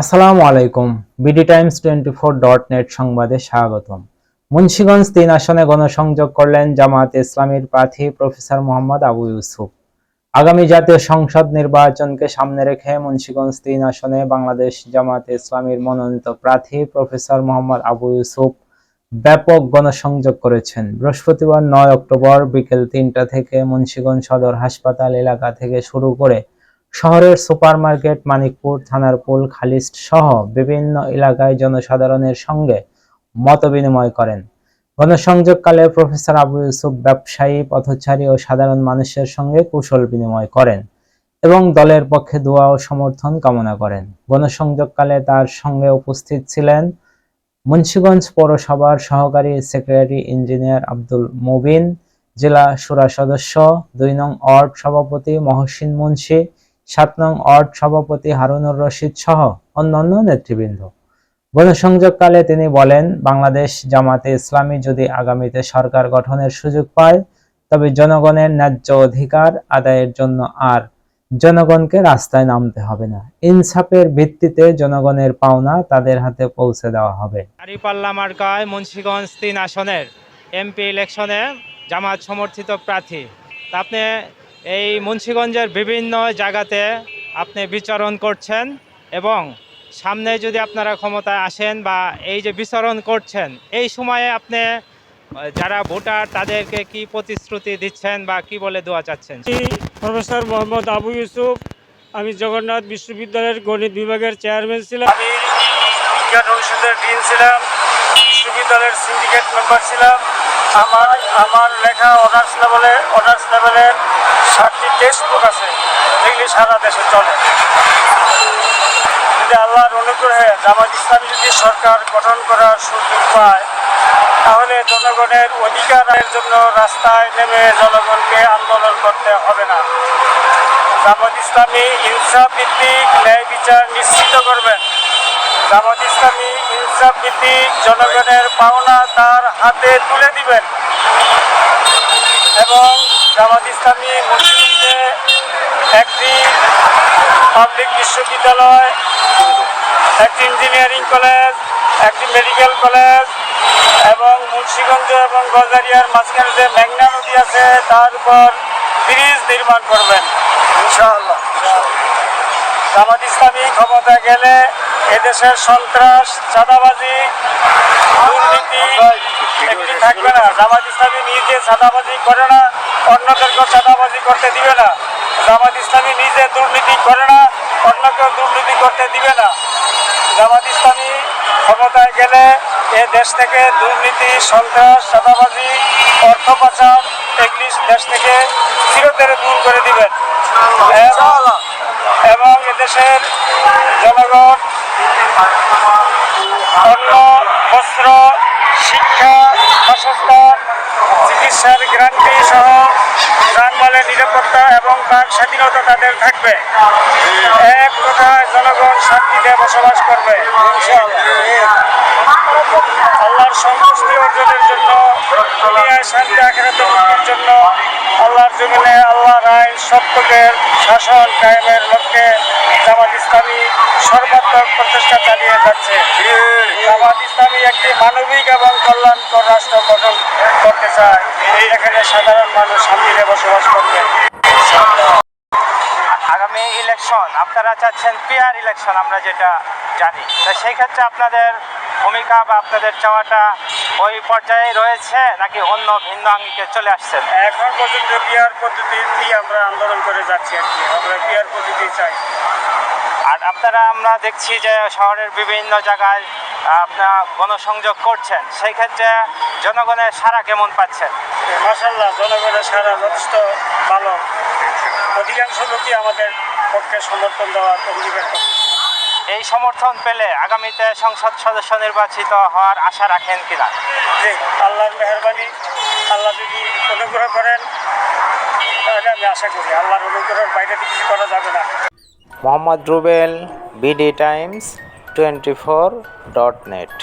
আসসালামু আলাইকুম। BD times twenty four dot net সংবাদে স্বাগতম। মুন্সিগঞ্জ তিন আসনে গণসংযোগ করলেন জামায়াত ইসলামীর প্রার্থী প্রফেসর মোহাম্মদ আবু ইউসুফ। আগামী জাতীয় সংসদ নির্বাচনকে সামনে রেখে মুন্সিগঞ্জ তিন আসনে বাংলাদেশ জামায়াত ইসলামীর মনোনীত প্রার্থী প্রফেসর মোহাম্মদ আবু ইউসুফ ব্যাপক গণসংযোগ করেছেন। বৃহস্পতিবার নয় অক্টোবর বিকেল তিনটা থেকে মুন্সিগঞ্জ সদর হাসপাতাল এলাকা থেকে শুরু করে শহরের সুপারমার্কেট, মানিকপুর থানার পুল খালিস্ট সহ বিভিন্ন এলাকায় জনসাধারণের সঙ্গে মতবিনিময় করেন। গণসংযোগকালে প্রফেসর আবু ইউসুফ ব্যবসায়ী, পথচারী ও সাধারণ মানুষের সঙ্গে কুশল বিনিময় করেন এবং দলের পক্ষে দোয়া ও সমর্থন কামনা করেন। গণসংযোগকালে তার সঙ্গে উপস্থিত ছিলেন মুন্সীগঞ্জ পৌরসভার সহকারী সেক্রেটারি ইঞ্জিনিয়ার আব্দুল মুবিন, জেলা সুরা সদস্য, দুই নং ওয়ার্ড সভাপতি মহসিন মুন্সি সাত নং ওয়ার্ড সভাপতি হারুনুর রশিদ সহ অন্যান্য নেতৃবৃন্দ। গণসংযোগকালে তিনি বলেন, বাংলাদেশ জামাতে ইসলামী যদি আগামীতে সরকার গঠনের সুযোগ পায়, তবে জনগণের ন্যায্য অধিকার আদায়ের জন্য আর জনগণকে রাস্তায় নামতে হবে না। ইনসাফের ভিত্তিতে জনগণের পাওনা তাদের হাতে পৌঁছে দেওয়া হবে। দাঁড়িপাল্লা মার্কায় মুন্সিগঞ্জ তিন আসনের এমপি ইলেকশনে জামাত সমর্থিত প্রার্থী। আপনি এই মুন্সীগঞ্জের বিভিন্ন জায়গাতে আপনি বিচরণ করছেন এবং সামনে যদি আপনারা ক্ষমতায় আসেন বা এই যে বিচরণ করছেন, এই সময়ে আপনি, যারা ভোটার তাদেরকে কি প্রতিশ্রুতি দিচ্ছেন বা কি বলে দোয়া চাচ্ছেন? প্রফেসর মোহাম্মদ আবু ইউসুফ, আমি জগন্নাথ বিশ্ববিদ্যালয়ের গণিত বিভাগের চেয়ারম্যান ছিলাম। আমি বিজ্ঞান অনুষদের ডিন ছিলাম, বিশ্ববিদ্যালয়ের সিন্ডিকেট মেম্বার ছিলাম। আমার আমার লেখা অনার্স লেভেলে, অনার্স লেভেলের ষাটটি টেক্সট বুক আছে। যেগুলি সারা দেশে চলে। যদি আল্লাহর অনুগ্রহে জামাত ইসলামী যদি সরকার গঠন করার সুযোগ পায়, তাহলে জনগণের অধিকারের জন্য রাস্তায় নেমে জনগণকে আন্দোলন করতে হবে না। জামাত ইসলামী ইনসাফ ভিত্তিক ন্যায় বিচার নিশ্চিত করবেন। জামাত ইসলামী ইনসাফ ভিত্তিক জনগণের পাওনা তার হাতে তুলে দিবেন। এবং জামাত ইসলামী মুসলিমে একটি পাবলিক বিশ্ববিদ্যালয় একটি ইঞ্জিনিয়ারিং কলেজ একটি মেডিকেল কলেজ এবং মুন্সিগঞ্জ এবং গজারিয়ার মাঝখানে যে মেঘনা নদী আছে তার উপর ব্রিজ নির্মাণ করবেন। ইনশাআল্লাহ। জামাত ইসলামী ক্ষমতা গেলে এদেশের সন্ত্রাস চাঁদাবাজি দুর্নীতি একটি থাকবে না। জামাত ইসলামী নিজে চাঁদাবাজি করে না। অন্যদেরকেও চাঁদাবাজি করতে দিবে না। জামাত ইসলামী নিজে দুর্নীতি করে না অন্যকেও দুর্নীতি করতে দিবে না। জামাত ইসলামী ক্ষমতায় গেলে এ দেশ থেকে দুর্নীতি সন্ত্রাস চাঁদাবাজি অর্থ পাচার এগুলি দেশ থেকে চিরতরে দূর করে দিবেন। এবং- এদেশের জনগণ অন্ন বস্ত্র শিক্ষা বাসস্থান চিকিৎসার যানবাহনের নিরাপত্তা এবং বাক স্বাধীনতা তাদের থাকবে। এক কথায় জনগণ শান্তিতে বসবাস করবে। আল্লাহর সন্তুষ্টি অর্জনের জন্য, দুনিয়ায় শান্তি আখেরাতে জন্য আল্লাহর জমিনে আল্লাহর আইন সত্যকের শাসন কায়েমের লক্ষ্যে জামাত ইসলামী সর্বাত্মক প্রচেষ্টা চালিয়ে যাচ্ছে। জামাত ইসলামী একটি মানবিক এবং কল্যাণকর রাষ্ট্র গঠন করতে চায়। এখানে সাধারণ মানুষ শান্তিতে বসবাস করবে আগামী ইলেকশন আপনারা চাচ্ছেন পেয়ার ইলেকশন আমরা যেটা জানি। তো সেই ক্ষেত্রে আপনাদের ভূমিকা বা আপনাদের চাওয়াটা ওই পর্যায়ে রয়েছে নাকি অন্য ভিন্ন আঙ্গিকে চলে আসছেন? এখন পর্যন্ত পিয়ার পদ্ধতিতেই আমরা আন্দোলন করে যাচ্ছি আর কি আমরা পিয়ার পদ্ধতি চাই। আর আপনারা আমরা দেখছি যে শহরের বিভিন্ন জায়গায় আপনার গণসংযোগ করছেন সেই ক্ষেত্রে জনগণের সারা কেমন পাচ্ছেন? মাসাল্লাহ জনগণের সারা যথেষ্ট ভালো। অধিকাংশ লোকই আমাদের পক্ষে সমর্থন দেওয়ার অঙ্গীকার করছে এই সমর্থন পেলে আগামীতে সংসদ সদস্য নির্বাচিত হওয়ার আশা রাখেন কিনা? যে আল্লাহর মেহরবানি আল্লাহ যদি অনুগ্রহ করেন তাহলে আমি আশা করি আল্লাহর অনুগ্রহের বাইরে তো কিছু করা যাবে না। Mohammad Rubel BD times. Twenty four dot net